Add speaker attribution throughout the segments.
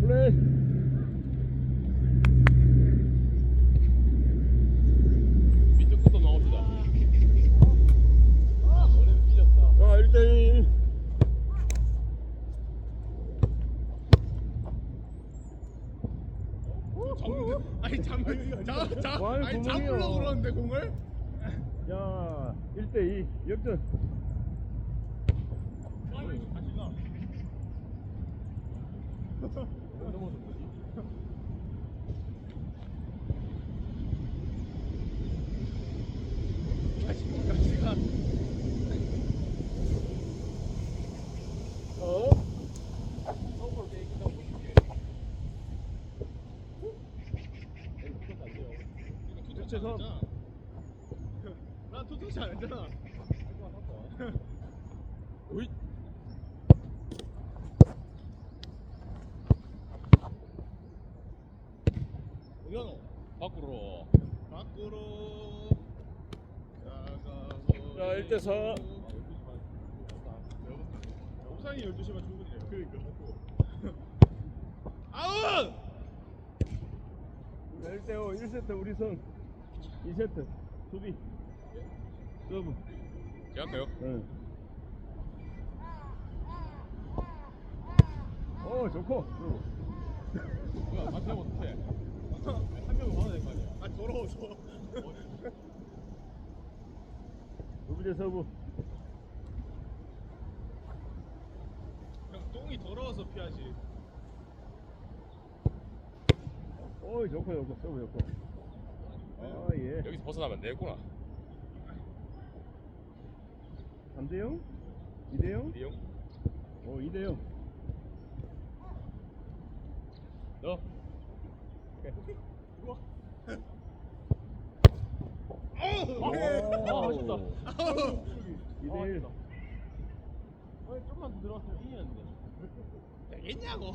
Speaker 1: 플레이.
Speaker 2: 밑에 것도 나옵시다. 오늘 삐졌다.
Speaker 1: 자, 1대1.
Speaker 3: 잡는 아니 잡는 잡잡
Speaker 1: 와이,
Speaker 3: 아니
Speaker 1: 구멍이요.
Speaker 3: 잡으려고 그러는데 공을
Speaker 1: 자, 1대2. 역전. 어?
Speaker 3: 했잖아 난안 했잖아
Speaker 2: 오이.
Speaker 3: 어디가노
Speaker 2: 밖으로.
Speaker 3: 밖으로 나가서
Speaker 1: 자, 1대4.
Speaker 3: 옥상이 12시만 출근이래요 그러니까 아웃!
Speaker 1: 자, 1대 5. 1세트 우리 선. 2세트. 수비. 서브.
Speaker 2: 제가 할까요?
Speaker 1: 응. 어, 좋고.
Speaker 2: 뭐야, 앞에 못해. 한 명은 받아야 될거 아니야.
Speaker 3: 아 더러워서
Speaker 1: 두 번째 서브.
Speaker 3: 형 똥이 더러워서 피하지
Speaker 1: 어, 좋고, 좋고. 서브 좋고. 아, 예.
Speaker 2: 여기서 벗어나면 안 되겠구나.
Speaker 1: 3대0? 2대0?
Speaker 2: 이용.
Speaker 1: 어, 2대0.
Speaker 2: 너.
Speaker 3: 아우!
Speaker 2: 아, 아쉽다.
Speaker 1: 2대1.
Speaker 2: 아니, 좀만 더 들어갔으면 이겼는데.
Speaker 3: 되겠냐고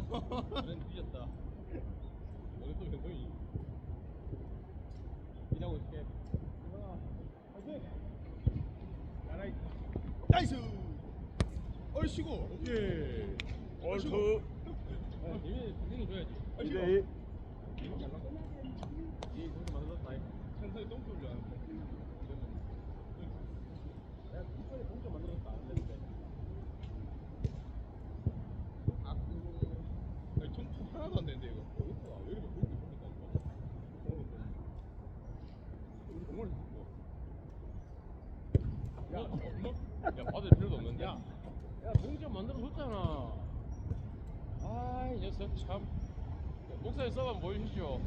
Speaker 2: 나는 삐졌다. 오늘 또 변동이. 일하고 있을게.
Speaker 3: 나이스 얼씨구 오케이
Speaker 1: 얼수.
Speaker 2: 예민이 분위기 줘야지.
Speaker 1: 2대2.
Speaker 2: 이 동생 만들었다.
Speaker 3: 천사이 똥줄 줄 알았는데
Speaker 2: 내가 특별히 동생 만들었다. 안 됐는데.
Speaker 3: 아 아니 통통 하나도 안 되는데 이거
Speaker 2: 어디서 왜 이렇게 물기 보니까 우리 공을 줬고. 야, 없나? 야, 받을 필요도 없는데. 야, 야, 동점 만들어 줬잖아. 아, 이 녀석 참. 목사님 써만 보여주시오.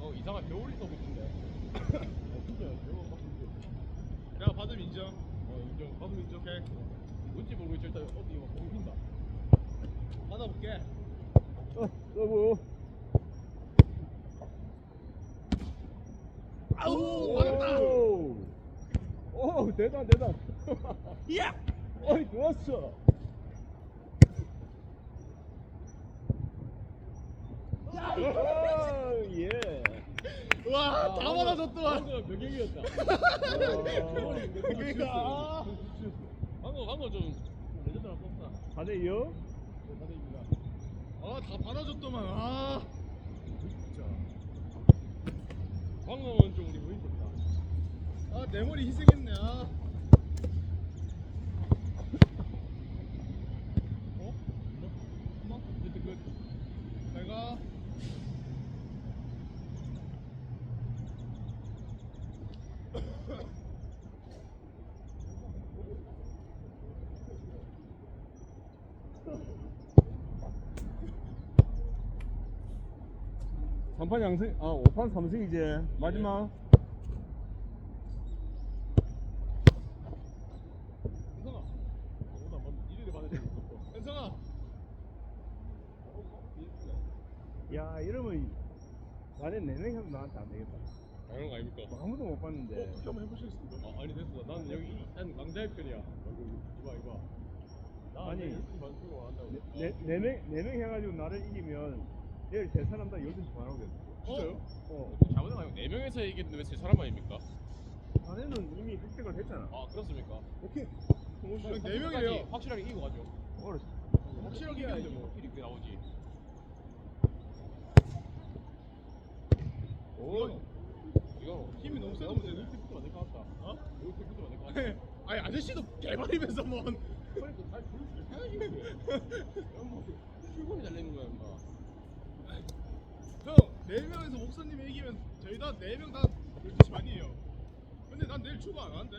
Speaker 2: 어, 이상한 겨울이 써고 있던데. 어, 진짜 겨울 막 있는데.
Speaker 3: 야 받음 인정
Speaker 2: 어, 인정.
Speaker 3: 받음 인정 오케이
Speaker 2: 뭔지 모르겠지. 일단 어디 막 보인다.
Speaker 3: 받아볼게
Speaker 1: 어, 서브.
Speaker 3: 아우 받았다
Speaker 1: 오, 오, 대단, 대단.
Speaker 3: 야
Speaker 1: 어이, 좋았어. 예.
Speaker 3: 와 다 받아줬더만
Speaker 2: 방금 병경이었다.
Speaker 3: 그러니까
Speaker 2: 방금 방금 좀 레전드랑 뽑다.
Speaker 1: 4대 2요?
Speaker 2: 다대입니다.
Speaker 3: 아 다 받아줬더만 아 진짜
Speaker 2: 방금은 좀 우리 보이셨다.
Speaker 3: 아 내 머리 희생했네 아
Speaker 1: 3판 양승, 아 5판 3승 이제 마지막.
Speaker 2: 야
Speaker 1: 이러면 나네 내내 형 나한테 안 되겠다.
Speaker 2: 당연한 거 아닙니까?
Speaker 1: 뭐 아무도 못 봤는데.
Speaker 3: 어, 한번 해보시겠습니까?
Speaker 2: 아, 아니 됐어. 난 아, 여기 난 강자의 편이야. 이봐 이봐.
Speaker 1: 아니
Speaker 2: 네
Speaker 1: 내명네명 네, 네 해가지고 나를 이기면 내일 제 사람 다 12시 반하고 됐어.
Speaker 3: 진짜요?
Speaker 1: 어.
Speaker 2: 장원영 아니고 4명에서 얘기했는데 왜제 사람 아닙니까?
Speaker 1: 자네는 이미 획득을 했잖아.
Speaker 2: 아 그렇습니까?
Speaker 1: 오케이.
Speaker 2: 저희 네
Speaker 3: 명이에요.
Speaker 2: 확실하게 이기고 가죠.
Speaker 1: 어르
Speaker 3: 확실하게 이기는데 뭐
Speaker 2: 필이 왜 나오지? 오. 이거
Speaker 3: 힘이 너무 세서 문제
Speaker 2: 루티부터 만들 것 같다.
Speaker 3: 어?
Speaker 2: 루티부터 만들 것 같다.
Speaker 3: 아니 아저씨도 개발이면서 뭔
Speaker 2: 그러니까 잘 부를 줄 해야지. 출근이 잘 내는 거야, 인마.
Speaker 3: 형, 네 명에서 목사님이 이기면 저희 다 네 명다 12시 반이에요. 근데 난 내일 출근 안 하는데?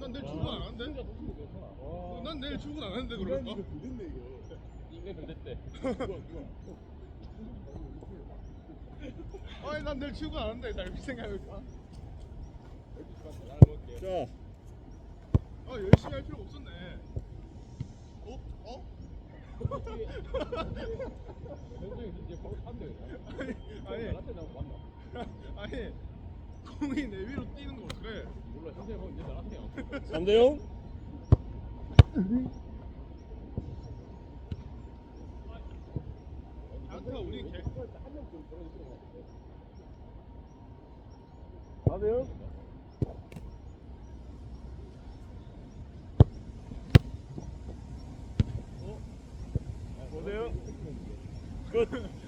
Speaker 3: 난 내일 출근 안
Speaker 2: 괜찮아. 와.
Speaker 3: 난 내일 출근 안 하는데 그럴까?
Speaker 2: 인간 좀 됐대.
Speaker 3: 아니 난 내일 출근 안나 이렇게
Speaker 2: 먹을게.
Speaker 3: 자아 열심히 할 필요가 없었네.
Speaker 2: 현정이 이제 바로 탄대.
Speaker 3: 아니 아니
Speaker 2: 나한테 나고 만나.
Speaker 3: 아니 공이 내 위로 뛰는 거 그래.
Speaker 2: 몰라, 현정이 보면 이제 나한테요.
Speaker 1: 3대 0
Speaker 3: 안타가 우리 개.
Speaker 2: 한명좀 벌어지는 것 같은데.
Speaker 1: 4대 0 5대 0끝